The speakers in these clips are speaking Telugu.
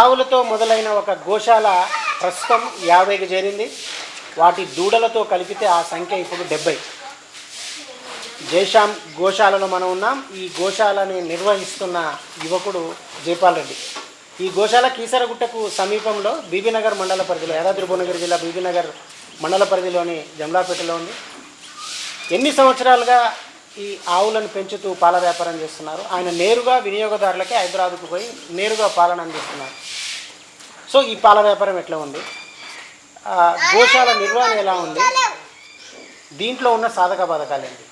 ఆవులతో మొదలైన ఒక గోశాల ప్రస్తుతం యాభైకి చేరింది. వాటి దూడలతో కలిపితే ఆ సంఖ్య ఇప్పుడు డెబ్బై. జైశాం గోశాలలో మనం ఉన్నాం. ఈ గోశాలని నిర్వహిస్తున్న యువకుడు జైపాల్ రెడ్డి. ఈ గోశాల కీసరగుట్టకు సమీపంలో బీబీనగర్ మండల పరిధిలో యాదాద్రి భువనగిరి జిల్లా బీబీనగర్ మండల పరిధిలోని జమ్లాపేటలో ఉంది. ఎన్ని సంవత్సరాలుగా ఈ ఆవులను పెంచుతూ పాల వ్యాపారం చేస్తున్నారు. ఆయన నేరుగా వినియోగదారులకే హైదరాబాద్కు పోయి నేరుగా పాలన అందిస్తున్నారు. సో ఈ పాల వ్యాపారం ఎట్లా ఉంది? గోశాల నిర్వహణ ఎలా ఉంది? దీంట్లో ఉన్న సాధక బాధకాలు ఏంటి?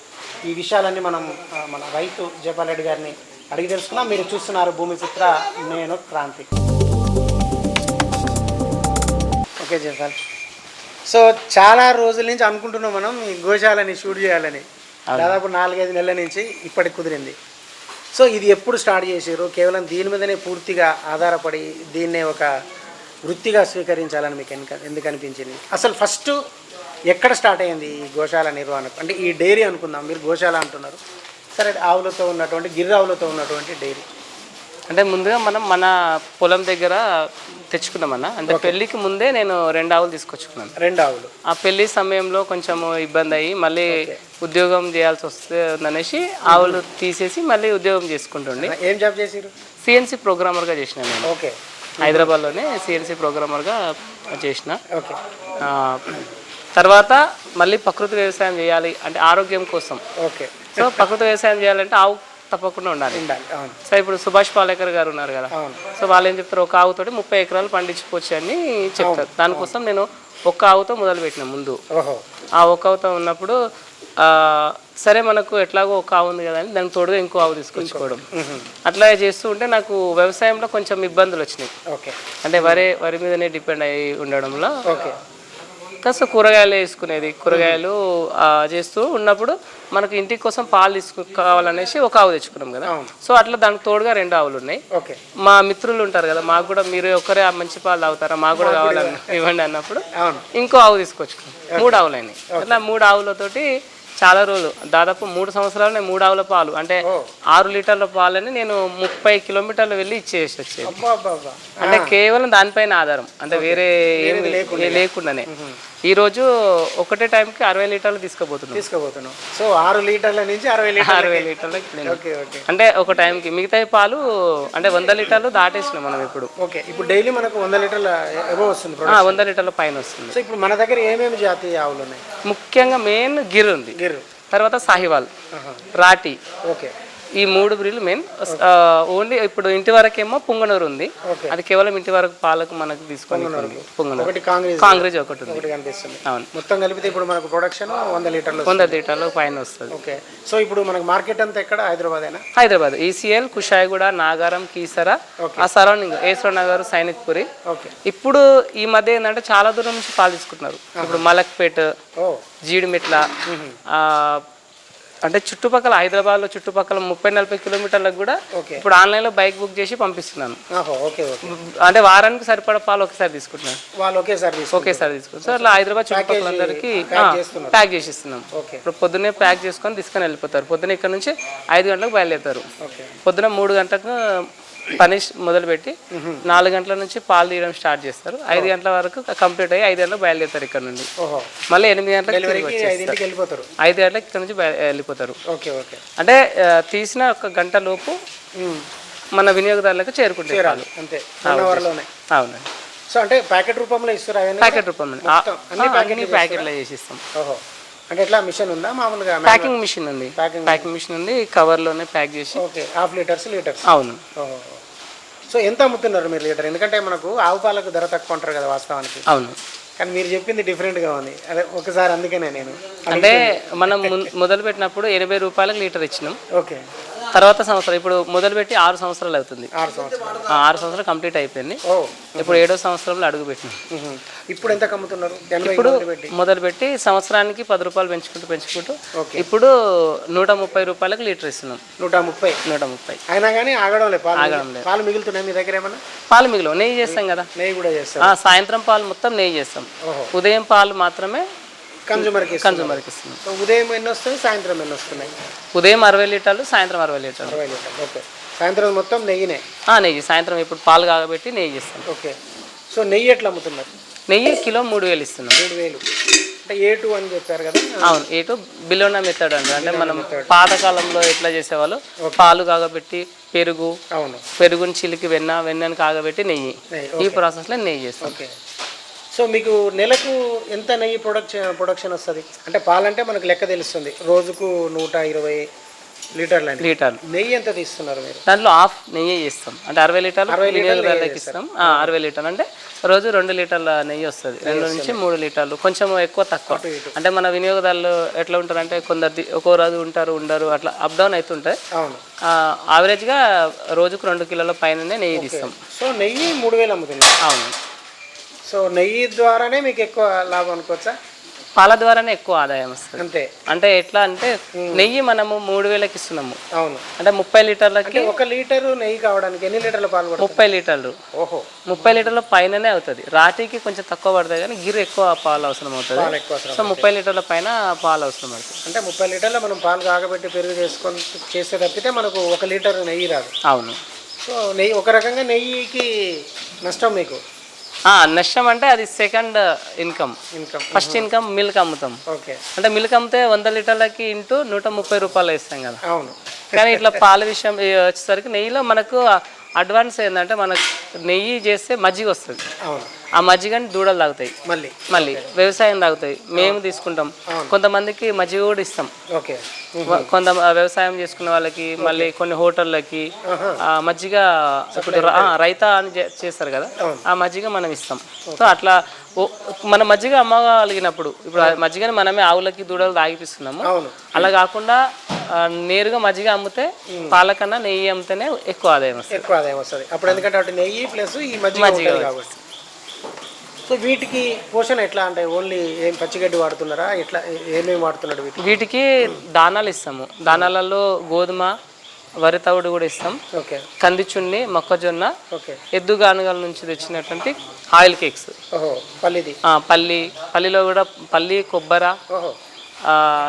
ఈ విషయాలన్నీ మనం మన రైతు జయపాల్ రెడ్డి గారిని అడిగి తెలుసుకున్నాం మీరు చూస్తున్నారు భూమిపుత్ర నేను క్రాంతి. ఓకే జయపాల్. సో చాలా రోజుల నుంచి అనుకుంటున్నాం మనం ఈ గోశాలని షూట్ చేయాలని. దాదాపు నాలుగైదు నెలల నుంచి ఇప్పటికి కుదిరింది. సో ఇది ఎప్పుడు స్టార్ట్ చేసారు కేవలం దీని మీదనే పూర్తిగా ఆధారపడి దీన్నే ఒక వృత్తిగా స్వీకరించాలని మీకు ఎందుకు ఎందుకు అనిపించింది? అసలు ఫస్ట్ ఎక్కడ స్టార్ట్ అయింది ఈ గోశాల నిర్వహణ అంటే ఈ డైరీ అనుకుందాం మీరు గోశాల అంటున్నారు. సరే ఆవులతో ఉన్నటువంటి గిర్రావులతో ఉన్నటువంటి డైరీ. అంటే ముందుగా మనం మన పొలం దగ్గర తెచ్చుకున్నామన్న. అంటే పెళ్ళికి ముందే నేను రెండు ఆవులు తీసుకొచ్చుకున్నాను. రెండు ఆవులు. ఆ పెళ్ళి సమయంలో కొంచెం ఇబ్బంది అయ్యి మళ్ళీ ఉద్యోగం చేయాల్సి వస్తుంది అనేసి ఆవులు తీసేసి మళ్ళీ ఉద్యోగం చేసుకుంటుండే. ఏం జాబ్ చేసిరు సిఎన్సి ప్రోగ్రామర్గా చేసిన నేను. ఓకే. హైదరాబాద్లోనే సిఎన్సి ప్రోగ్రామర్గా చేసిన. ఓకే. తర్వాత మళ్ళీ ప్రకృతి వ్యవసాయం చేయాలి అంటే ఆరోగ్యం కోసం. ఓకే. సో ప్రకృతి వ్యవసాయం చేయాలంటే ఆవు తప్పకుండా ఉండాలి. ఉండాలి అవును. సో ఇప్పుడు సుభాష్ పాలేకర్ గారు ఉన్నారు కదా. అవును. సో వాళ్ళు ఏం చెప్తారు? ఒక ఆవుతోటి ముప్పై ఎకరాలు పండించుకోవచ్చు అని చెప్తారు. దానికోసం నేను ఒక్క ఆవుతో మొదలుపెట్టిన ముందు. ఓహో. ఆ ఒక్క ఆవుతో ఉన్నప్పుడు ఆ, సరే మనకు ఎట్లాగో ఒక ఆవు ఉంది కదా అని దానికి తోడుగా ఇంకో ఆవు తీసుకొచ్చుకోవడం. అట్లా చేస్తూ ఉంటే నాకు వ్యవసాయంలో కొంచెం ఇబ్బందులు వచ్చినాయి. ఓకే. అంటే వరి వరి మీదనే డిపెండ్ అయ్యి ఉండడంలో. ఓకే. కాస్త కూరగాయలు వేసుకునేది. కూరగాయలు చేస్తూ ఉన్నప్పుడు మనకు ఇంటి కోసం పాలు తీసుకు కావాలనేసి ఒక ఆవు తెచ్చుకున్నాం కదా. సో అట్లా దానికి తోడుగా రెండు ఆవులు ఉన్నాయి. మా మిత్రులు ఉంటారు కదా మాకు కూడా మీరు ఒక్కరే మంచి పాలు తాగుతారా మాకు కూడా కావాలని ఇవ్వండి అన్నప్పుడు ఇంకో ఆవు తీసుకొచ్చుకున్నాం. మూడు ఆవులు అయినాయి అట్లా మూడు ఆవులతోటి చాలా రోజులు దాదాపు మూడు సంవత్సరాలు నేను మూడు ఆవుల పాలు. అంటే ఆరు లీటర్ల పాలని నేను ముప్పై కిలోమీటర్లు వెళ్ళి ఇచ్చేసి వచ్చేది. అంటే కేవలం దానిపైన ఆధారం. అంటే వేరే ఏమి లేకుండానే. ఈ రోజు ఒకటే టైంకి అరవై లీటర్లు తీసుకుపోతున్నాం. తీసుకోబోతున్నాం సో ఆరు లీటర్ల నుంచి అరవై లీటర్ల అరవై లీటర్లకి ఓకే అంటే ఒక టైంకి మిగతా పాలు అంటే వంద లీటర్లు దాటేసినాం మనం ఇప్పుడు. ఓకే ఇప్పుడు డైలీ మనకు వంద లీటర్ల ఎబో వస్తుంది. వంద లీటర్ల పైన వస్తుంది. సో ఇప్పుడు మన దగ్గర ఏమేమి జాతీయ ఆవులు ఉన్నాయి? ముఖ్యంగా మెయిన్ గిర్ ఉంది. గిర్రు తర్వాత సాహివాల్. రాటి ఓకే. ఈ మూడు బ్రీలు మెయిన్ ఓన్లీ ఇప్పుడు ఇంటి వరకేమో పుంగనూరు ఉంది. అది కేవలం ఇంటి వరకు పాలకు మనకు తీసుకొని పుంగనూరు. కాంగ్రెస్. ఒకటి ఉంది. అవును. మొత్తం కలిపితే ఇప్పుడు మనకు ప్రొడక్షన్ వంద లీటర్లు వంద లీటర్లు పైన వస్తుంది. ఓకే. సో ఇప్పుడు మనకు మార్కెట్ అంతా ఎక్కడ? హైదరాబాద్ అయినా హైదరాబాద్. ఈసీఎల్ కుషాయిగూడ నాగారం కీసర ఆ సరౌండింగ్ ఏశ్వర్ నగర్ సైనిక్పురి ఓకే. ఇప్పుడు ఈ మధ్య ఏంటంటే చాలా దూరం నుంచి పాలు తీసుకుంటున్నారు. ఇప్పుడు మలక్పేట్ జీడిమెట్ల ఆ, అంటే చుట్టుపక్కల హైదరాబాద్లో చుట్టుపక్కల ముప్పై నలభై కిలోమీటర్లకు కూడా. ఇప్పుడు ఆన్లైన్లో బైక్ బుక్ చేసి పంపిస్తున్నాను. అంటే వారానికి సరిపడా పాలు ఒకసారి తీసుకుంటున్నాను. వాళ్ళు ఒకేసారి తీసుకుంటారు. ఒకేసారి తీసుకుంటాం సో అట్లా హైదరాబాద్ ప్యాక్ చేస్తున్నారు. ప్యాక్ చేసి ఇస్తున్నాం ఓకే. ఇప్పుడు పొద్దున్నే ప్యాక్ చేసుకొని తీసుకొని వెళ్ళిపోతారు. పొద్దున్న ఇక్కడ నుంచి ఐదు గంటలకు బయలుదేరుతారు. పొద్దున మూడు గంటలకు పని మొదలుపెట్టి నాలుగు గంటల నుంచి పాలు తీయడం స్టార్ట్ చేస్తారు. ఐదు గంటల వరకు కంప్లీట్ అయ్యి ఐదు గంటలకు బయలుదేరుతారు ఇక్కడ నుండి. ఓహో. మళ్ళీ ఎనిమిది గంటలకు ఐదింటికి వెళ్ళిపోతారు. ఐదు గంటలకు ఇక్కడ నుంచి వెళ్ళిపోతారు. Okay okay. అంటే తీసిన ఒక గంట లోపు. మన వినియోగదారులకు చేరుకుంటాయి పాలు. అంతే. అవునండి. సో అంటే ప్యాకెట్ రూపంలో ఇస్తారు ప్యాకెట్ రూపంలో అన్ని ప్యాకెట్లో చేసి ఇస్తాం ఓహో. అంటే ఎట్లా మిషన్ ఉందా మామూలుగా? ప్యాకింగ్ మిషన్ ఉంది. ప్యాకింగ్ మిషన్ ఉంది. కవర్లోనే ప్యాక్ చేసి ఓకే. Half litres litres? అవును. ఓహో. సో ఎంత అమ్ముతున్నారు మీరు లీటర్? ఎందుకంటే మనకు ఆవు పాలకు ధర తక్కువ అంటారు కదా వాస్తవానికి. అవును. కానీ మీరు చెప్పింది డిఫరెంట్గా ఉంది. అదే ఒకసారి అందుకనే నేను. అంటే మనం మున్- మొదలు పెట్టినప్పుడు ఎనభై రూపాయలకు లీటర్ ఇచ్చినాం. ఓకే. తర్వాత సంవత్సరం ఇప్పుడు మొదలుపెట్టి ఆరు సంవత్సరాలు అవుతుంది. ఆరు సంవత్సరాలు. ఆ ఆరు సంవత్సరాలు కంప్లీట్ అయిపోయింది. ఓ. ఇప్పుడు ఏడో సంవత్సరంలో అడుగు పెట్టినాం. మ్మ్. ఇప్పుడు ఎంత అమ్ముతున్నారు ఎనభై ఇప్పుడు పెట్టి మొదలుపెట్టి సంవత్సరానికి పది రూపాయలు పెంచుకుంటూ పెంచుకుంటూ ఓకే. ఇప్పుడు నూట ముప్పై రూపాయలకు లీటర్ ఇస్తున్నాం. నూట ముప్పై. నూట ముప్పై. అయినా కానీ ఆగడం లేదు పాలు ఆగడం లేదు. పాలు మిగులుతున్నాయి మీ దగ్గర ఏమన్నా? పాలు మిగిలిన నెయ్యి చేస్తాం కదా. నెయ్యి కూడా చేస్తారు ఆ, సాయంత్రం పాలు మొత్తం నెయ్యి చేస్తాం. ఓహో. ఉదయం పాలు మాత్రమే కన్జ్యూమర్కి కన్జ్యూమర్కి ఇస్తున్నాం. సో ఉదయం ఎన్ని వస్తాయి సాయంత్రం ఎన్ని వస్తున్నాయి? ఉదయం అరవై లీటర్లు సాయంత్రం అరవై లీటర్లు. అరవై లీటర్లు ఓకే. సాయంత్రం మొత్తం నెయ్యినే? ఆ, నెయ్యి. సాయంత్రం ఇప్పుడు పాలు కాగబెట్టి నెయ్యి ఇస్తాం ఓకే. సో నెయ్యి ఎట్లా అమ్ముతున్నారు? నెయ్యి కిలో మూడు వేలు ఇస్తున్నాం. మూడు వేలు. అంటే ఏ టూ అని చెప్పారు కదా? అవును ఏటు బిలోనా మెథడ్ అండి. అంటే మనం పాతకాలంలో ఎట్లా చేసేవాళ్ళు? పాలు కాగబెట్టి పెరుగు అవును. పెరుగుని చిలికి వెన్న వెన్నని కాగబెట్టి నెయ్యి. నెయ్యి, ఈ ప్రాసెస్లో నెయ్యి చేస్తాం. ఓకే. సో మీకు నెలకు ఎంత నెయ్యి ప్రొడక్షన్ ప్రొడక్షన్ వస్తుంది? అంటే పాలంటే మనకు లెక్క తెలుస్తుంది. రోజుకు నూట ఇరవై లీటర్లు అని లీటర్లు. నెయ్యి ఎంత తీస్తున్నారు మీరు? దాంట్లో హాఫ్ నెయ్యి చేస్తాం. అంటే అరవై లీటర్లు వినియోగదారులకు ఇస్తాం. ఆ, అరవై లీటర్లు. అంటే రోజు రెండు లీటర్ల నెయ్యి వస్తుంది. రెండు నుంచి మూడు లీటర్లు. కొంచెం ఎక్కువ తక్కువ. అంటే మన వినియోగదారులు ఎట్లా ఉంటారు అంటే కొందరు ఒక్కో రోజు ఉంటారు ఉండరు అట్లా అప్ డౌన్ అవుతుంటాయి అవును. యావరేజ్గా రోజుకు రెండు కిలోల పైననే నెయ్యి తీస్తాం. సో నెయ్యి మూడు వేలు అమ్ముతున్నారు. అవును. సో నెయ్యి ద్వారానే మీకు ఎక్కువ లాభం అనుకోవచ్చా? పాల ద్వారానే ఎక్కువ ఆదాయం వస్తుంది. అంతే. అంటే ఎట్లా అంటే నెయ్యి మనము మూడు వేలకి ఇస్తున్నాము. అవును. అంటే ముప్పై లీటర్లకి ఒక లీటరు నెయ్యి కావడానికి ఎన్ని లీటర్ల పాలు ముప్పై లీటర్లు. ఓహో. ముప్పై లీటర్ల పైననే అవుతుంది. రాతికి కొంచెం తక్కువ పడుతుంది కానీ గిర్ ఎక్కువ పాలు అవసరం అవుతుంది. సో ముప్పై లీటర్ల పైన పాలు అవసరం పడుతుంది. అంటే ముప్పై లీటర్ల మనం పాలు కాగబెట్టి పెరుగు చేసుకొని చేస్తే తప్పితే మనకు ఒక లీటర్ నెయ్యి రాదు. అవును. సో నెయ్యి ఒక రకంగా నెయ్యికి నష్టం మీకు? నష్టం అంటే అది second income income first income milk అమ్ముతాం. ఓకే అంటే మిల్క్ అమ్మితే వంద లీటర్లకి ఇంటూ నూట ముప్పై రూపాయలు ఇస్తాం కదా. అవును. కానీ ఇట్లా పాల విషయం వచ్చేసరికి నెయ్యిలో మనకు అడ్వాన్స్ ఏంటంటే మనకు నెయ్యి చేస్తే మజ్జిగ వస్తుంది. ఆ మజ్జిగని దూడలు తాగుతాయి. మళ్ళీ. మళ్ళీ. వ్యవసాయం తాగుతాయి. మేము తీసుకుంటాం. కొంతమందికి మజ్జిగ కూడా ఇస్తాం. ఓకే. కొంత వ్యవసాయం చేసుకునే వాళ్ళకి మళ్ళీ కొన్ని హోటళ్ళకి ఆ మజ్జిగ ఇప్పుడు ర- ఆ, రైతా అని చేస్తారు కదా. ఆ మజ్జిగ మనం ఇస్తాం. సో అట్లా మన మజ్జిగ అమ్మగలిగినప్పుడు ఇప్పుడు మజ్జిగని మనమే ఆవులకి దూడలు తాగిపిస్తున్నాము. అలా కాకుండా నేరుగా మజ్జిగ అమ్మితే పాల కన్నా నెయ్యి అమ్మితేనే ఎక్కువ ఆదాయం వస్తుంది. ఎక్కువ ఆదాయం వస్తుంది. అప్పుడు ఎందుకంటే అటు నెయ్యి ప్లస్ ఈ మజ్జిగ కాబట్టి. సో వీటికి పోషణ ఎట్లా అంటే ఓన్లీ ఏం పచ్చిగడ్డి వాడుతున్నారా? ఎట్లా ఏమేమి వాడుతున్నాడు వీటికి? వీటికి దానాలు ఇస్తాము. దానాలలో గోధుమ వరి తవుడు కూడా ఇస్తాం. ఓకే. కంది చున్ని మొక్కజొన్న ఓకే. ఎద్దు గానుగల నుంచి తెచ్చినటువంటి ఆయిల్ కేక్స్. పల్లిది. పల్లి పల్లిలో కూడా పల్లి కొబ్బర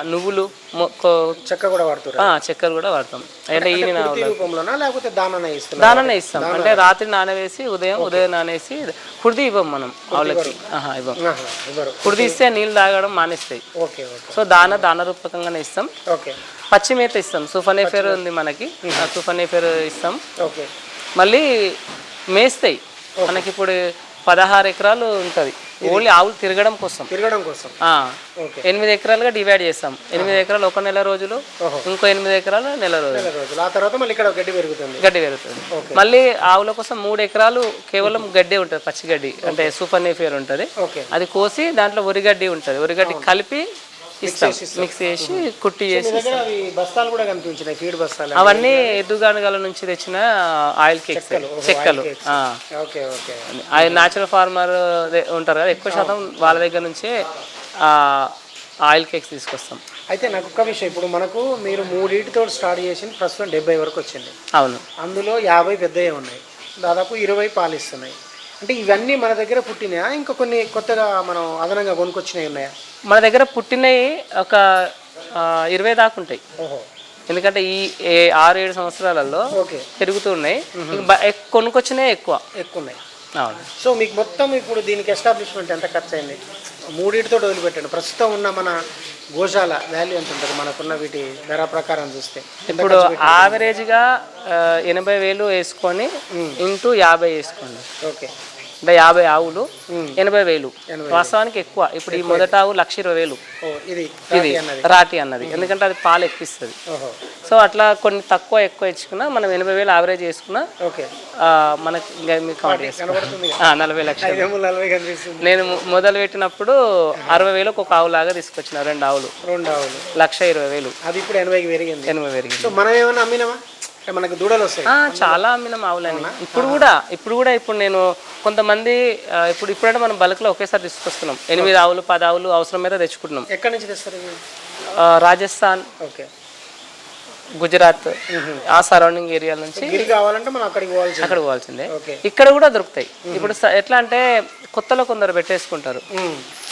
నువ్వులు చెక్క కూడా వాడుతున్నారు ఆ, చక్కెర కూడా వాడతాం. అంటే ఈ లేకపోతే ఇస్తాం. అంటే రాత్రి నానవేసి ఉదయం ఉదయం నానేసి కుడిది ఇవ్వం మనం. ఆవులకి. ఇవ్వం. కుడిది ఇస్తే నీళ్ళు తాగడం మానేస్తాయి. సో దాన దాన రూపకంగానే ఇస్తాం. ఓకే. పచ్చి మేత ఇస్తాం సూఫనేఫేర్ ఉంది మనకి. సూఫనేఫేర్ ఇస్తాం. మళ్ళీ మేస్తాయి. మనకి ఇప్పుడు పదహారు ఎకరాలు ఉంటుంది. ఓన్లీ ఆవులు తిరగడం కోసం. తిరగడం కోసం. ఎనిమిది ఎకరాలుగా డివైడ్ చేస్తాం. ఎనిమిది ఎకరాలు ఒక నెల రోజులు. ఇంకో ఎనిమిది ఎకరాలు నెల రోజులు. ఆ తర్వాత మళ్ళీ ఇక్కడ గడ్డి పెరుగుతుంది. గడ్డి పెరుగుతుంది. మళ్ళీ ఆవుల కోసం మూడు ఎకరాలు కేవలం గడ్డి ఉంటుంది పచ్చి గడ్డి. అంటే సూపర్ నేఫియర్ ఉంటుంది. అది కోసి దాంట్లో ఉరిగడ్డి ఉంటుంది. ఉరిగడ్డి కలిపి ఇస్తాం మిక్స్ చేసి కుట్టి చేసి బస్తాలు కూడా కనిపించినాయి ఫీడ్ బస్తాలు అవన్నీ ఎద్దుగానుగల నుంచి తెచ్చిన ఆయిల్ కేక్స్. చెక్కలు ఆ. Okay okay. అది న్యాచురల్ ఫార్మర్ ఉంటారు కదా ఎక్కువ శాతం వాళ్ళ దగ్గర నుంచే ఆయిల్ కేక్స్ తీసుకొస్తాం. అయితే నాకు ఒక్క విషయం ఇప్పుడు మనకు మీరు మూడింటితో స్టార్ట్ చేసి ప్రస్తుతం డెబ్బై వరకు వచ్చింది. అవును. అందులో యాభై పెద్దవి ఉన్నాయి. దాదాపు ఇరవై పాలిస్తున్నాయి. అంటే ఇవన్నీ మన దగ్గర పుట్టినాయా? ఇంకా కొన్ని కొత్తగా మనం అదనంగా కొనుక్కొచ్చినవి ఉన్నాయా? మన దగ్గర పుట్టినవి ఒక ఇరవై దాకా ఉంటాయి. ఎందుకంటే ఈ ఆరు ఏడు సంవత్సరాలలో పెరుగుతున్నాయి కొనుక్కొచ్చినాయి ఎక్కువ. ఎక్కువ ఉన్నాయి అవును. సో మీకు మొత్తం ఇప్పుడు దీనికి ఎస్టాబ్లిష్మెంట్ ఎంత ఖర్చు అయింది మూడింటితో వదిలిపెట్టండి. ప్రస్తుతం ఉన్న మన గోశాల వాల్యూ ఎంత ఉంటుంది? మనకున్న వీటి ధర ప్రకారం చూస్తే. ఇప్పుడు యావరేజ్గా ఎనభై వేలు వేసుకొని ఇంటూ యాభై వేసుకోండి. ఓకే. అంటే యాభై ఆవులు ఎనభై వేలు. వాస్తవానికి ఎక్కువ. ఇప్పుడు ఈ మొదట ఆవు లక్ష ఇరవై వేలు. ఇది రాతి అన్నది. రాటి అన్నది. ఎందుకంటే అది పాలు ఎక్కిస్తుంది. సో అట్లా కొన్ని తక్కువ ఎక్కువ ఇచ్చుకున్నా మనం ఎనభై వేలు యావరేజ్ చేసుకున్నా మనకి నలభై లక్షలు. నేను మొదలు పెట్టినప్పుడు అరవై వేలకు ఒక ఆవు లాగా తీసుకొచ్చిన రెండు ఆవులు. రెండు ఆవులు. లక్ష ఇరవై వేలు. అది ఇప్పుడు ఎనభైకి పెరిగింది. ఎనభై పెరిగింది. మనం ఏమైనా అమ్మినామా? మనకు దూడలు వస్తాయి. చాలా అమ్మినాం ఆవులని ఇప్పుడు కూడా ఇప్పుడు కూడా ఇప్పుడు నేను కొంతమంది ఇప్పుడు ఇప్పుడంటే మనం బల్క్లో ఒకేసారి తీసుకొస్తున్నాం. ఎనిమిది ఆవులు పది ఆవులు అవసరమైతే తెచ్చుకుంటున్నాం. ఎక్కడి నుంచి తెస్తారు రాజస్థాన్. ఓకే. గుజరాత్ ఆ సరౌండింగ్ ఏరియా నుంచి గిరి కావాలంటే మనం అక్కడికి పోవాల్సి అక్కడ పోవాల్సిందే. ఇక్కడ కూడా దొరుకుతాయి. ఇప్పుడు ఎట్లా అంటే కొత్తలో కొందరు పెట్టేసుకుంటారు.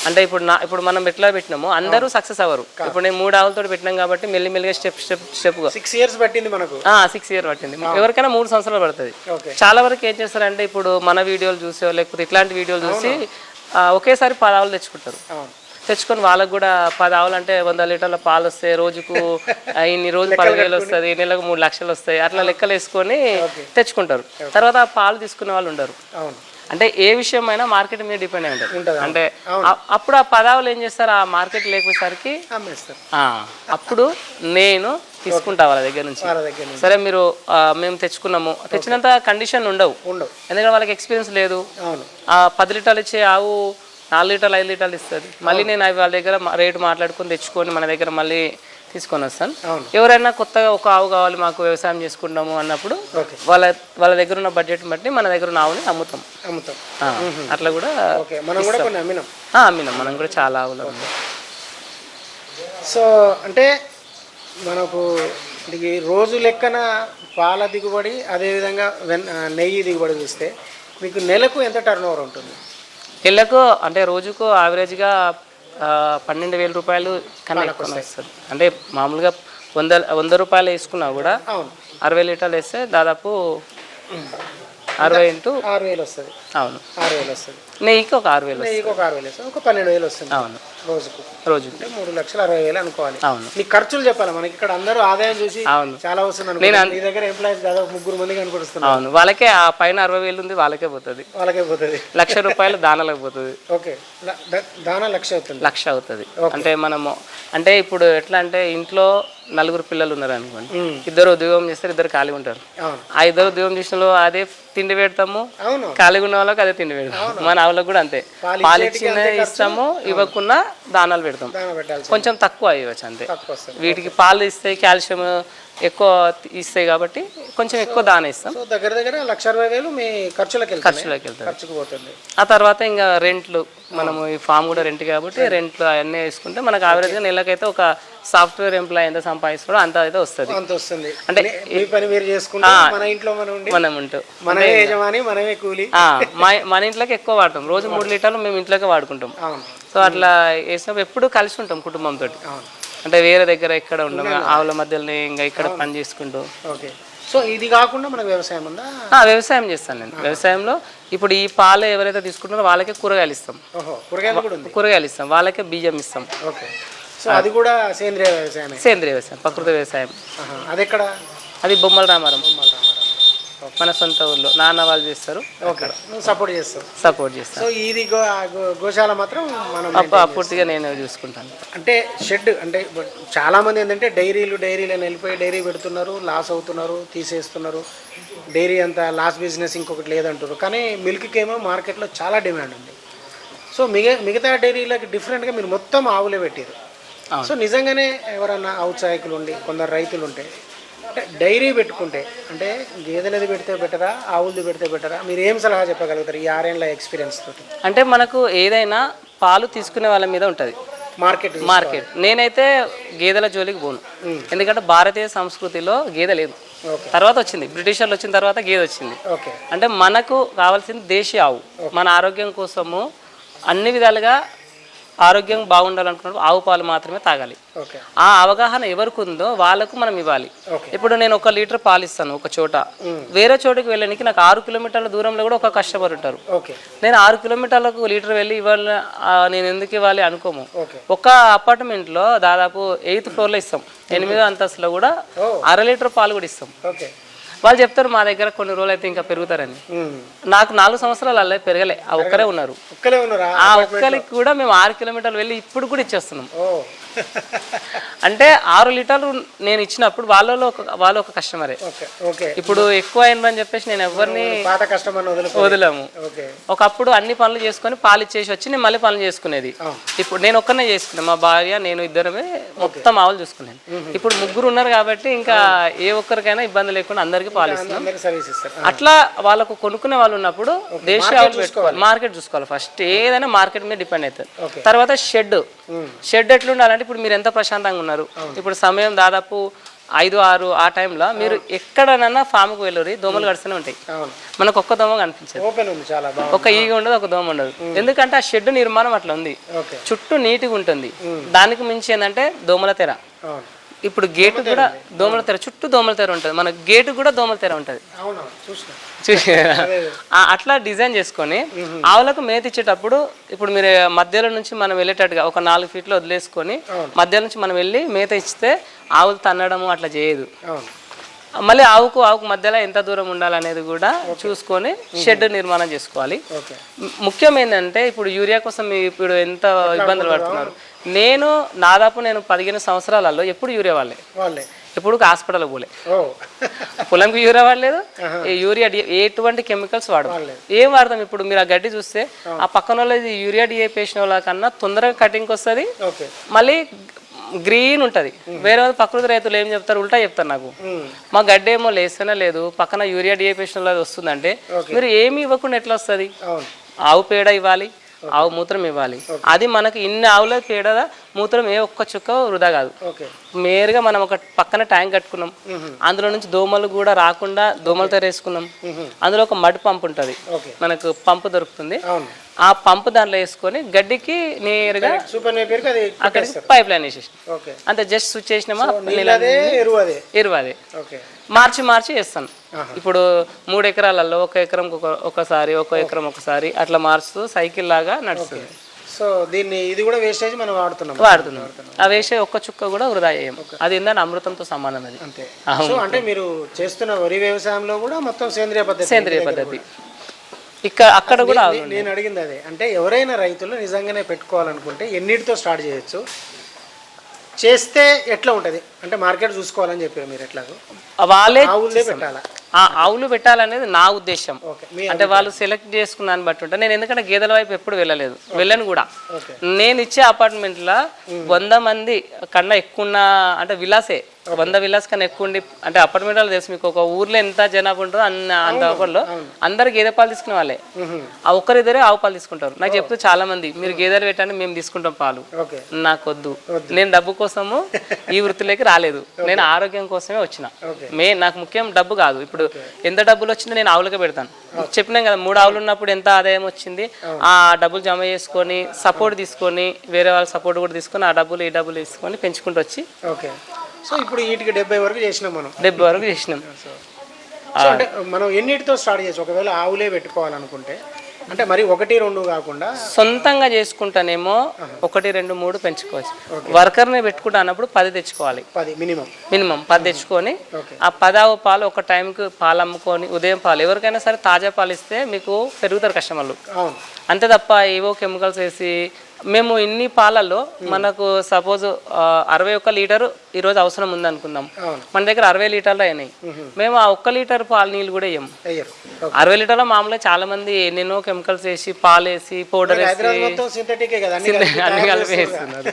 అంటే ఇప్పుడు నా ఇప్పుడు మనం ఎట్లా పెట్టినామో అందరూ సక్సెస్ అవ్వరు. ఇప్పుడు నేను మూడు ఆవులతో పెట్టినాం కాబట్టి మెల్లిమెల్లిగా స్టెప్ స్టెప్ స్టెప్గా సిక్స్ ఇయర్స్ పట్టింది మనకు. సిక్స్ ఇయర్ పట్టింది. ఎవరికైనా మూడు సంవత్సరాలు పడుతుంది. చాలా వరకు ఏం చేస్తారంటే ఇప్పుడు మన వీడియోలు చూసో లేకపోతే ఇట్లాంటి వీడియోలు చూసి ఒకేసారి పది ఆవులు తెచ్చుకుంటారు. తెచ్చుకొని వాళ్ళకు కూడా పది ఆవులు అంటే వంద లీటర్ల పాలు వస్తాయి రోజుకు ఇన్ని రోజు పదివేలు వస్తుంది నెలకు మూడు లక్షలు వస్తాయి అట్లా లెక్కలు వేసుకొని తెచ్చుకుంటారు. తర్వాత పాలు తీసుకునే వాళ్ళు ఉండరు. అంటే ఏ విషయం అయినా మార్కెట్ మీద డిపెండ్ అయి ఉంటుంది, అంటే అప్పుడు ఆ పదావులు ఏం చేస్తారు? ఆ మార్కెట్ లేకపోయేసరికి అప్పుడు నేను తీసుకుంటా వాళ్ళ దగ్గర నుంచి. సరే మీరు మేము తెచ్చుకున్నాము. తెచ్చినంత కండిషన్ ఉండవు. ఉండవు. ఎందుకంటే వాళ్ళకి ఎక్స్పీరియన్స్ లేదు. పది లీటర్లు ఇచ్చే ఆవు నాలుగు లీటర్లు ఐదు లీటర్లు ఇస్తుంది. మళ్ళీ నేను అవి వాళ్ళ దగ్గర రేటు మాట్లాడుకొని తెచ్చుకొని మన దగ్గర మళ్ళీ తీసుకొని వస్తాను. ఎవరైనా కొత్తగా ఒక ఆవు కావాలి మాకు వ్యవసాయం చేసుకుంటాము అన్నప్పుడు వాళ్ళ వాళ్ళ దగ్గర ఉన్న బడ్జెట్ బట్టి మన దగ్గర ఉన్న ఆవుని అమ్ముతాం. అమ్ముతాం. అట్లా కూడా మనం కూడా అమ్మినాం. అమ్మినాం. మనం కూడా చాలా ఆవులు. సో అంటే మనకు రోజు లెక్కన పాల దిగుబడి అదేవిధంగా నెయ్యి దిగుబడి చూస్తే మీకు నెలకు ఎంత టర్న్ ఓవర్ ఉంటుంది? నెలకు అంటే రోజుకు యావరేజ్గా పన్నెండు వేల రూపాయలు కన్నా ఎక్కువ వస్తుంది. అంటే మామూలుగా వంద వంద రూపాయలు వేసుకున్నా కూడా అరవై లీటర్లు వేస్తే దాదాపు అరవై ఇంటూ ఆరు వేలు వస్తుంది. అవును. ఆరు వేలు వస్తుంది. నెయ్యికి ఒక ఆరు వేలు వస్తుంది. నెయ్యికి ఒక ఆరు వేలు వస్తుంది. ఒక పన్నెండు వేలు వస్తుంది. అవును. రోజుకు. రోజు అంటే మూడు లక్షలు అరవై వేలు అనుకోవాలి. అవును. నీ ఖర్చులు చెప్పాలి. మనకి ఇక్కడ అందరూ ఆదాయం చూసి అవును. చాలా వస్తుంది అనుకో నీ దగ్గర ఎంప్లాయీస్ దాదాపు ముగ్గురు మంది కనుకొస్తున్నారు అవును. వాళ్ళకే ఆ పైన అరవై వేలు ఉంది వాళ్ళకే పోతుంది. వాళ్ళకే పోతుంది. లక్ష రూపాయలు దానాలకు పోతుంది. ఓకే. దానా లక్ష అవుతుంది. లక్ష అవుతుంది. అంటే మనము అంటే ఇప్పుడు ఎట్లా అంటే ఇంట్లో నలుగురు పిల్లలు ఉన్నారు అనుకోండి. ఇద్దరు ఉద్యోగం చేస్తారు ఇద్దరు ఖాళీ ఉంటారు. ఆ ఇద్దరు ఉద్యోగం చేసిన వాళ్ళు అదే తిండి పెడతాము. ఖాళీగా ఉన్న వాళ్ళకి అదే తిండి పెడతాం మన ఆవులకు కూడా అంతే. పాలు పాలు ఇచ్చేటికి ఇచ్చిన ఇస్తాము ఇవ్వకుండా దానాలు పెడతాం. కొంచెం తక్కువ ఇవ్వచ్చు అంతే. వీటికి పాలు ఇస్తాయి కాల్షియం ఎక్కువ ఇస్తాయి కాబట్టి కొంచెం ఎక్కువ దాన ఇస్తాం. దగ్గర దగ్గర లక్ష అరవై వేలు మీ ఖర్చులకు ఖర్చులోకి పోతుంది. ఆ తర్వాత ఇంకా రెంట్లు మనము ఈ ఫామ్ కూడా రెంట్ కాబట్టి రెంట్లు అవన్నీ వేసుకుంటే మనకు ఆవరేజ్గా నెలకైతే ఒక సాఫ్ట్వేర్ ఎంప్లాయ్ ఎంత సంపాదిస్తాడో అంత అయితే వస్తుంది. అంత వస్తుంది. అంటే పని మీరు చేసుకుంటే మన ఇంట్లో మనం ఉండి మనం ఉంటూ. మనమే యజమాని మనమే కూలి. మన ఇంట్లోకి ఎక్కువ వాడతాం. రోజు మూడు లీటర్లు మేము ఇంట్లోకి వాడుకుంటాం. సో అట్లా వేసినప్పుడు ఎప్పుడు కలిసి ఉంటాం కుటుంబంతో అంటే వేరే దగ్గర ఎక్కడ ఉండం ఆవుల మధ్యలో ఇంకా ఇక్కడ పని చేసుకుంటూ. ఓకే. సో ఇది కాకుండా మనకు వ్యవసాయం ఉందా? వ్యవసాయం చేస్తాను నేను. వ్యవసాయంలో ఇప్పుడు ఈ పాలు ఎవరైతే తీసుకుంటారో వాళ్ళకే కూరగాయలు ఇస్తాం. కూరగాయలు ఇస్తాం. వాళ్ళకే బియ్యం ఇస్తాం. ఓకే. సో అది కూడా సేంద్రియ వ్యవసాయమే. సేంద్రియ వ్యవసాయం ప్రకృతి వ్యవసాయం. అది ఎక్కడ అది బొమ్మల రామారం. మన సొంత ఊర్లో. నాన్న వాళ్ళు చేస్తారు. ఓకే. నువ్వు సపోర్ట్ చేస్తావు. సపోర్ట్ చేస్తాను సో ఇది గో గో- గోశాల మాత్రం మనం అప్ప పూర్తిగా నేను చూసుకుంటాను. అంటే షెడ్ అంటే చాలా మంది ఏంటంటే డైరీలు డైరీలు అని వెళ్ళిపోయి డైరీ పెడుతున్నారు లాస్ అవుతున్నారు తీసేస్తున్నారు. డైరీ అంత లాస్ బిజినెస్ ఇంకొకటి లేదంటారు. కానీ మిల్క్కి ఏమో మార్కెట్లో చాలా డిమాండ్ ఉంది. సో మిగ మిగతా డైరీలకి డిఫరెంట్గా మీరు మొత్తం ఆవులే పెట్టారు. సో నిజంగానే ఎవరన్నా ఔత్సాహికులు ఉండి కొందరు రైతులు ఉంటే డైరీ పెట్టుకుంటే అంటే గేదెలది పెడితే బెటరా ఆవులది పెడితే బెటరా? మీరు ఏం సలహా చెప్పగలుగుతారు ఈ ఆరేళ్ళ ఎక్స్పీరియన్స్ తోటి? అంటే మనకు ఏదైనా పాలు తీసుకునే వాళ్ళ మీద ఉంటుంది. Market market. నేనైతే గేదెల జోలికి పోను. ఎందుకంటే భారతీయ సంస్కృతిలో గేదె లేదు. తర్వాత వచ్చింది. బ్రిటిషర్లు వచ్చిన తర్వాత గేదె వచ్చింది. ఓకే. అంటే మనకు కావాల్సింది దేశీయ ఆవు. మన ఆరోగ్యం కోసము అన్ని విధాలుగా ఆరోగ్యం బాగుండాలనుకున్నప్పుడు ఆవు పాలు మాత్రమే తాగాలి. ఆ అవగాహన ఎవరికి ఉందో వాళ్ళకు మనం ఇవ్వాలి. ఇప్పుడు నేను ఒక లీటర్ పాలు ఇస్తాను ఒక చోట. వేరే చోటుకి వెళ్ళడానికి నాకు ఆరు కిలోమీటర్ల దూరంలో కూడా ఒక కస్టమర్ ఉంటారు. నేను ఆరు కిలోమీటర్లకు లీటర్ వెళ్ళి ఇవ్వాలి నేను ఎందుకు ఇవ్వాలి అనుకోము. ఒక అపార్ట్మెంట్లో దాదాపు ఎయిత్ ఫ్లోర్లో ఇస్తాం. ఎనిమిదో అంతస్తులో కూడా అర లీటర్ పాలు కూడా ఇస్తాం. వాళ్ళు చెప్తారు మా దగ్గర కొన్ని రోజులు అయితే ఇంకా పెరుగుతారని. నాకు నాలుగు సంవత్సరాలు అలా పెరగలే. ఆ ఒక్కరే ఉన్నారు. ఆ ఒక్కరికి కూడా మేము ఆరు కిలోమీటర్లు వెళ్ళి ఇప్పుడు కూడా ఇచ్చేస్తున్నాం. అంటే ఆరు లీటర్లు నేను ఇచ్చినప్పుడు వాళ్ళలో ఒక వాళ్ళు ఒక కస్టమరే. ఇప్పుడు ఎక్కువ అయిందని చెప్పేసి నేను ఎవరిని వదిలాము. ఒకప్పుడు అన్ని పనులు చేసుకొని పాలు ఇచ్చేసి వచ్చి నేను మళ్ళీ పనులు చేసుకునేది. ఇప్పుడు నేను ఒక్కనే చేసుకున్నాను మా భార్య నేను ఇద్దరమే మొత్తం ఆవులు చూసుకున్నాను. ఇప్పుడు ముగ్గురు ఉన్నారు కాబట్టి ఇంకా ఏ ఒక్కరికైనా ఇబ్బంది లేకుండా అందరికీ పాలు ఇస్తున్నాం అందరికి సర్వీస్ ఇస్తారు. అట్లా వాళ్ళకు కొనుక్కునే వాళ్ళు ఉన్నప్పుడు దేశీయ ఆవులు పెట్టుకోవాలి మార్కెట్ చూసుకోవాలి. ఫస్ట్ ఏదైనా మార్కెట్ మీద డిపెండ్ అవుతుంది. తర్వాత షెడ్. షెడ్ ఎట్లుండాలంటే ఇప్పుడు మీరు ఎంత ప్రశాంతంగా ఉన్నారు? ఇప్పుడు సమయం దాదాపు ఐదు ఆరు ఆ టైంలో మీరు ఎక్కడనన్నా ఫామ్కి వెళ్ళరు. దోమలు గడుస్తూనే ఉంటాయి. మనకు ఒక్క దోమ కనిపించదు. ఒక ఈగ ఉండదు ఒక దోమ ఉండదు. ఎందుకంటే ఆ షెడ్ నిర్మాణం అట్లా ఉంది. చుట్టూ నీట్గా ఉంటుంది. దానికి మించి ఏంటంటే దోమల తెర. ఇప్పుడు గేటు కూడా దోమల తెర చుట్టూ దోమల తెర ఉంటుంది. మన గేటు కూడా దోమల తెర ఉంటుంది. అట్లా డిజైన్ చేసుకొని ఆవులకు మేత ఇచ్చేటప్పుడు ఇప్పుడు మీరు మధ్యలో నుంచి మనం వెళ్ళేటట్టుగా ఒక నాలుగు ఫీట్లు వదిలేసుకొని మధ్యలో నుంచి మనం వెళ్ళి మేత ఇస్తే ఆవులు తన్నడము అట్లా చేయదు. మళ్ళీ ఆవుకు ఆవుకు మధ్యలో ఎంత దూరం ఉండాలనేది కూడా చూసుకొని షెడ్ నిర్మాణం చేసుకోవాలి. ముఖ్యం ఏంటంటే ఇప్పుడు యూరియా కోసం ఇప్పుడు ఎంత ఇబ్బందులు పడుతున్నారు? నేను దాదాపు నేను పదిహేను సంవత్సరాలలో ఎప్పుడు యూరియా వాళ్ళే. వాళ్ళే ఎప్పుడు హాస్పిటల్ పోలే. పొలంకి యూరియా వాడలేదు. యూరియా డి- ఎటువంటి కెమికల్స్ వాడము. ఏం వాడతాం ఇప్పుడు? మీరు ఆ గడ్డి చూస్తే ఆ. పక్కన వాళ్ళది యూరియా డిఏ వేసిన వాళ్ళ కన్నా తొందరగా కటింగ్ వస్తుంది. మళ్ళీ గ్రీన్ ఉంటుంది. వేరే వాళ్ళు ప్రకృతి రైతులు ఏం చెప్తారు? ఉల్టా చెప్తారు నాకు. మా గడ్డ ఏమో లేస్తేనే లేదు. పక్కన యూరియా డిఏ వేసిన వాళ్ళది వస్తుందంటే మీరు ఏమి ఇవ్వకుండా ఎట్లా వస్తుంది? ఆవు పేడ ఇవ్వాలి. ఆవు మూత్రం ఇవ్వాలి. అది మనకి ఇన్ని ఆవుల పేడ మూత్రం ఏ ఒక్క చుక్క వృధా కాదు. మేరుగా మనం ఒక పక్కన ట్యాంక్ కట్టుకున్నాం. అందులో నుంచి దోమలు కూడా రాకుండా దోమలతో వేసుకున్నాం అందులో ఒక మడ్ పంప్ ఉంటుంది. మనకు పంపు దొరుకుతుంది. ఆ పంపు దాంట్లో వేసుకొని గడ్డికి నేరుగా అక్కడికి పైప్ లైన్ వేసేసి అంతే జస్ట్ స్విచ్ చేసినామా? నీళ్ళు అదే ఎరువు అదే ఎరువు అదే. ఓకే. మార్చి మార్చి వేస్తాను ఇప్పుడు మూడు ఎకరాలలో ఒక ఎకరం ఒక- ఒకసారి ఒక ఎకరం ఒకసారి అట్లా మార్చుతూ సైకిల్ లాగా నడుస్తుంది. సో దీన్ని ఇది కూడా వేస్టేజ్ మనం వాడుతున్నాం. వాడుతున్నాం. ఆ వేసే ఒక్క చుక్క కూడా వృధా చేయం. అది ఏంటంటే అమృతంతో సమానం అది. అంతే. సో అంటే మీరు చేస్తున్న వరి వ్యవసాయంలో కూడా మొత్తం సేంద్రియ పద్ధతి సేంద్రియ పద్ధతి. ఇక్కడ అక్కడ కూడా నేను అడిగింది అదే. అంటే ఎవరైనా రైతులు నిజంగానే పెట్టుకోవాలనుకుంటే ఎన్నిటితో స్టార్ట్ చేయొచ్చు? చేస్తే ఎట్లా ఉంటుంది? అంటే మార్కెట్ చూసుకోవాలని చెప్పారు మీరు ఎట్లాగో? వాళ్ళే ఆవులే పెట్టాలా? ఆవులు పెట్టాలనేది నా ఉద్దేశం. అంటే వాళ్ళు సెలెక్ట్ చేసుకున్న దాన్ని బట్టి ఉంటా. నేను ఎందుకంటే గేదెల వైపు ఎప్పుడు వెళ్ళలేదు. వెళ్ళను కూడా. నేను ఇచ్చే అపార్ట్మెంట్లో వంద మంది కన్నా ఎక్కువ ఉన్న అంటే విలాసే. వంద విలాస్ కన్నా ఎక్కువ ఉండి అంటే అపార్ట్మెంట్లో తెలుసు మీకు ఒక ఊర్లో ఎంత జనాభా ఉంటుందో అన్న అంత ఒకళ్ళు అందరు గేదె పాలు తీసుకునే వాళ్ళే. ఆ ఒక్కరిద్దరే ఆవు పాలు తీసుకుంటారు. నాకు చెప్తూ చాలా మంది మీరు గేదెలు పెట్టండి మేము తీసుకుంటాం పాలు. ఓకే. నాకు వద్దు. నేను డబ్బు కోసము ఈ వృత్తిలోకి రాలేదు. నేను ఆరోగ్యం కోసమే వచ్చిన. మే నాకు ముఖ్యం డబ్బు కాదు. ఇప్పుడు ఎంత డబ్బులు వచ్చినా నేను ఆవులకే పెడతాను. చెప్పినాం కదా మూడు ఆవులు ఉన్నప్పుడు ఎంత ఆదాయం వచ్చింది? ఆ డబ్బులు జమ చేసుకొని సపోర్ట్ తీసుకొని వేరే వాళ్ళ సపోర్ట్ కూడా తీసుకొని ఆ డబ్బులు ఈ డబ్బులు తీసుకొని పెంచుకుంటూ వచ్చి ఓకే సో ఇప్పుడు వీటికి డెబ్బై వరకు చేసినాం మనం. డెబ్బై వరకు చేసినాం. మనం ఎన్నిటితో స్టార్ట్ చేయొచ్చు ఒకవేళ ఆవులే పెట్టుకోవాలనుకుంటే అంటే మరి ఒకటి రెండు కాకుండా సొంతంగా చేసుకుంటానేమో ఒకటి రెండు మూడు పెంచుకోవచ్చు. వర్కర్ని పెట్టుకుంటా అన్నప్పుడు పది తెచ్చుకోవాలి. పది మినిమం. మినిమం పది తెచ్చుకొని. ఆ పదావ పాలు ఒక టైంకి పాలు అమ్ముకొని ఉదయం పాలు. ఎవరికైనా సరే తాజా పాలు ఇస్తే మీకు పెరుగుతారు కస్టమర్లు. అంతే తప్ప ఏవో కెమికల్స్ వేసి మేము ఇన్ని పాలల్లో మనకు సపోజ్ అరవై ఒక్క లీటరు ఈరోజు అవసరం ఉంది అనుకుందాం మన దగ్గర అరవై లీటర్లు అయినాయి. మేము. ఆ ఒక్క లీటర్ పాలు నీళ్ళు కూడా ఇయ్యం అరవై లీటర్లో మామూలుగా చాలా మంది ఎన్నెన్నో కెమికల్స్ వేసి పాలు వేసి పౌడర్ వేసి అన్ని కలిపి. వేస్తున్నారు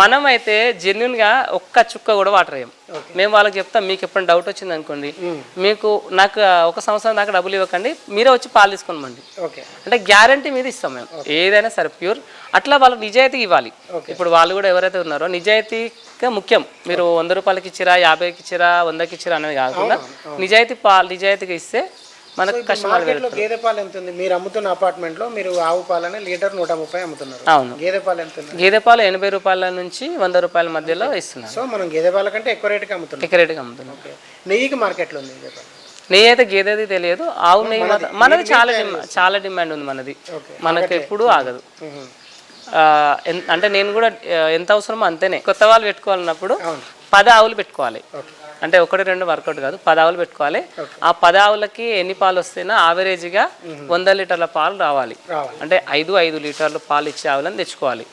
మనం అయితే జెన్యున్గా ఒక్క చుక్క కూడా వాటర్ వేయం మేము వాళ్ళకి చెప్తాం మీకు ఎప్పుడు డౌట్ వచ్చింది అనుకోండి మీకు నాకు ఒక సంవత్సరం దాకా డబ్బులు ఇవ్వకండి మీరే వచ్చి పాలు తీసుకోమండి అంటే గ్యారంటీ మీద ఇస్తాం మేము. ఏదైనా సరే ప్యూర్ అట్లా వాళ్ళకి నిజాయితీ ఇవ్వాలి. ఇప్పుడు వాళ్ళు కూడా ఎవరైతే ఉన్నారో నిజాయితీగా ముఖ్యం. మీరు వంద రూపాయలకి ఇచ్చిరా యాభైకి ఇచ్చిరా వందకి ఇచ్చిరా అనేది కాకుండా నిజాయితీ పాలు నిజాయితీగా ఇస్తే మనకు కస్టమర్ మార్కెట్లో గేదె పాలు ఎంత ఉంది? మీరు అమ్ముతున్న అపార్ట్మెంట్లో మీరు ఆవు పాలని లీటర్ నూట ముప్పై అమ్ముతున్నారు. అవును. గేదె పాలు ఎంత ఉంది? గేదె పాలు ఎనభై రూపాయల నుంచి వంద రూపాయల మధ్యలో ఇస్తున్నారు. సో మనం గేదె పాల కంటే ఎక్కువ రేటుకి అమ్ముతున్నాం. ఎకరేట్గా అమ్ముతున్నాం. ఓకే. నెయ్యికి మార్కెట్లో ఉంది గేదె పాలు. నెయ్యి అయితే గేదెది తెలియదు. ఆవు నెయ్యి మనది చాలా చాలా డిమాండ్ ఉంది మనది. మనకి ఎప్పుడూ ఆగదు. అంటే నేను కూడా ఎంత అవసరమో అంతేనే. కొత్త వాళ్ళు పెట్టుకోవాలన్నప్పుడు. పది ఆవులు పెట్టుకోవాలి. అంటే ఒకటి రెండు వర్కౌట్ కాదు పది ఆవులు పెట్టుకోవాలి. ఆ పది ఆవులకి ఎన్ని పాలు వస్తేనా ఆవరేజ్గా వంద లీటర్ల పాలు రావాలి. అంటే ఐదు ఐదు లీటర్ల పాలు ఇచ్చే ఆవులను తెచ్చుకోవాలి.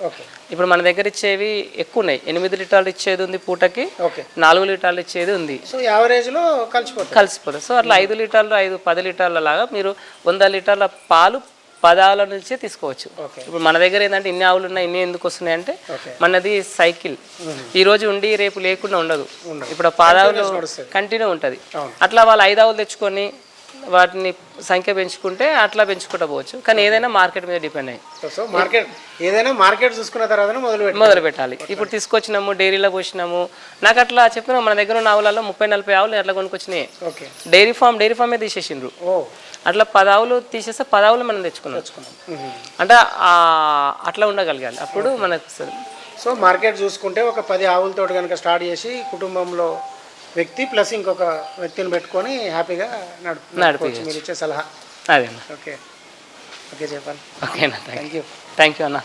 ఇప్పుడు మన దగ్గర ఇచ్చేవి ఎక్కువ ఉన్నాయి. ఎనిమిది లీటర్లు ఇచ్చేది ఉంది పూటకి నాలుగు లీటర్లు ఇచ్చేది ఉంది. సో యావరేజ్లో కలిసిపోతుంది కలిసిపోతుంది సో అట్లా ఐదు లీటర్లు ఐదు పది లీటర్ల లాగా మీరు వంద లీటర్ల పాలు పదాల నుంచే తీసుకోవచ్చు. ఇప్పుడు మన దగ్గర ఏంటంటే ఇన్ని ఆవులు ఉన్నాయి ఇన్ని ఎందుకు వస్తున్నాయి అంటే. మనది సైకిల్. ఈ రోజు ఉండి రేపు లేకుండా ఉండదు. ఇప్పుడు పాదావులు. కంటిన్యూ ఉంటుంది. అట్లా వాళ్ళు ఐదు ఆవులు తెచ్చుకొని వాటిని సంఖ్య పెంచుకుంటే అట్లా పెంచుకుంటూ పోవచ్చు. కానీ ఏదైనా మార్కెట్ మీద డిపెండ్ అయ్యి. సో మార్కెట్ ఏదైనా మార్కెట్ చూసుకున్న తర్వాతనే మొదలు మొదలు పెట్టాలి. ఇప్పుడు తీసుకొచ్చినాము డైరీలో పోసినాము. నాకు అట్లా చెప్పిన మన దగ్గర ఉన్న ఆవులలో ముప్పై నలభై ఆవులు అట్లా కొనుక్కొచ్చినాయి. డైరీ ఫామ్ డైరీ ఫామే తీసేసిండ్రు. అట్లా పదావులు తీసేస్తే పదావులు మనం తెచ్చుకున్నాం. మ్మ్. అంటే అట్లా ఉండగలగాలి. అప్పుడు మనకు సో మార్కెట్ చూసుకుంటే ఒక పది ఆవులతో కనుక స్టార్ట్ చేసి కుటుంబంలో వ్యక్తి ప్లస్ ఇంకొక వ్యక్తిని పెట్టుకొని హ్యాపీగా నడుపు నడుపుకోవచ్చు. మీరు ఇచ్చే సలహా. అదే ఓకే. ఓకే చెప్పాలి ఓకేనా థ్యాంక్ యూ థ్యాంక్ యూ అన్న.